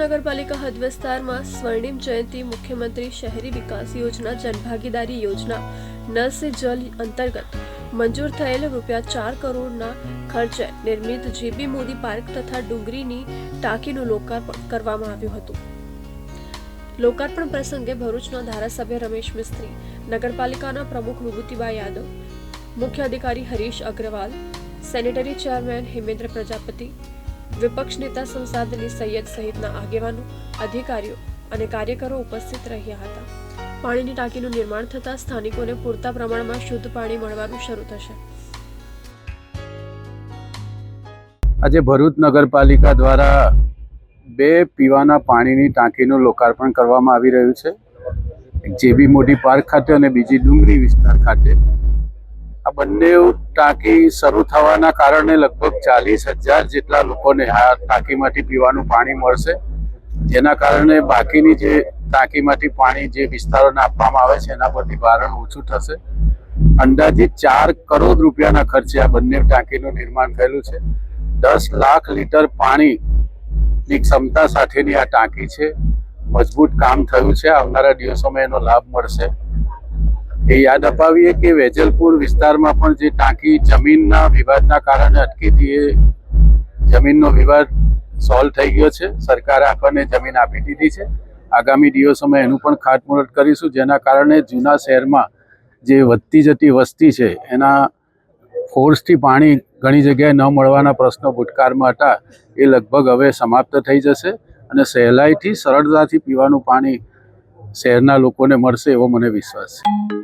નગરપાલિકા હદ વિસ્તારમાં સ્વર્ણિમ જયંતિ મુખ્યમંત્રી શહેરી વિકાસ યોજના જનભાગીદારી યોજના નળ સે જલ અંતર્ગત મંજૂર થયેલ રૂપિયા ચાર કરોડના ખર્ચે નિર્મિત જીબી મોદી પાર્ક તથા ડુંગરીની ટાંકીનું લોકાર્પણ કરવામાં આવ્યું હતું. લોકાર્પણ પ્રસંગે ભરૂચના ધારાસભ્ય રમેશ મિસ્ત્રી, નગરપાલિકાના પ્રમુખ વિભૂતિબા યાદવ, મુખ્ય અધિકારી હરીશ અગ્રવાલ, સેનેટરી ચેરમેન હિમેન્દ્ર પ્રજાપતિ વિપક્ષ નેતા સંસાદની સૈયદ સહિતના આગેવાનો, અધિકારીઓ અને કાર્યકરો ઉપસ્થિત રહ્યા હતા. પાણીની ટાંકીનું નિર્માણ થતાં સ્થાનિકોને પૂરતા પ્રમાણમાં શુદ્ધ પાણી મળવાનું શરૂ થશે. આજે ભરૂચ નગરપાલિકા દ્વારા બે પીવાના પાણીની ટાંકીનું લોકાર્પણ કરવામાં આવી રહ્યું છે. જેબી મોટી પાર્ક ખાતે અને બીજી ડુંગરી વિસ્તાર ખાતે. આ બંને ટાંકી શરૂ થવાના કારણે લગભગ ચાલીસ હજાર જેટલા લોકોને આ ટાંકીમાંથી પીવાનું પાણી મળશે. જેના કારણે બાકીની જે ટાંકીમાંથી પાણી જે વિસ્તારોને આપવામાં આવે છે, એના પરથી ભારણ ઓછું થશે. અંદાજિત ચાર કરોડ રૂપિયાના ખર્ચે આ બંને ટાંકીનું નિર્માણ થયેલું છે. દસ લાખ લીટર પાણીની ક્ષમતા સાથેની આ ટાંકી છે. મજબૂત કામ થયું છે. આવનારા દિવસોમાં એનો લાભ મળશે. એ યાદ અપાવીએ કે વેજલપુર વિસ્તારમાં પણ જે ટાંકી જમીનના વિવાદના કારણે અટકી હતી એ જમીનનો વિવાદ સોલ્વ થઈ ગયો છે. સરકારે આપણને જમીન આપી દીધી છે. આગામી દિવસોમાં એનું પણ ખાતમુહૂર્ત કરીશું. જેના કારણે જૂના શહેરમાં જે વધતી જતી વસ્તી છે, એના ફોર્સથી પાણી ઘણી જગ્યાએ ન મળવાના પ્રશ્નો ભૂતકાળમાં હતા, એ લગભગ હવે સમાપ્ત થઈ જશે અને સહેલાઈથી સરળતાથી પીવાનું પાણી શહેરના લોકોને મળશે એવો મને વિશ્વાસ છે.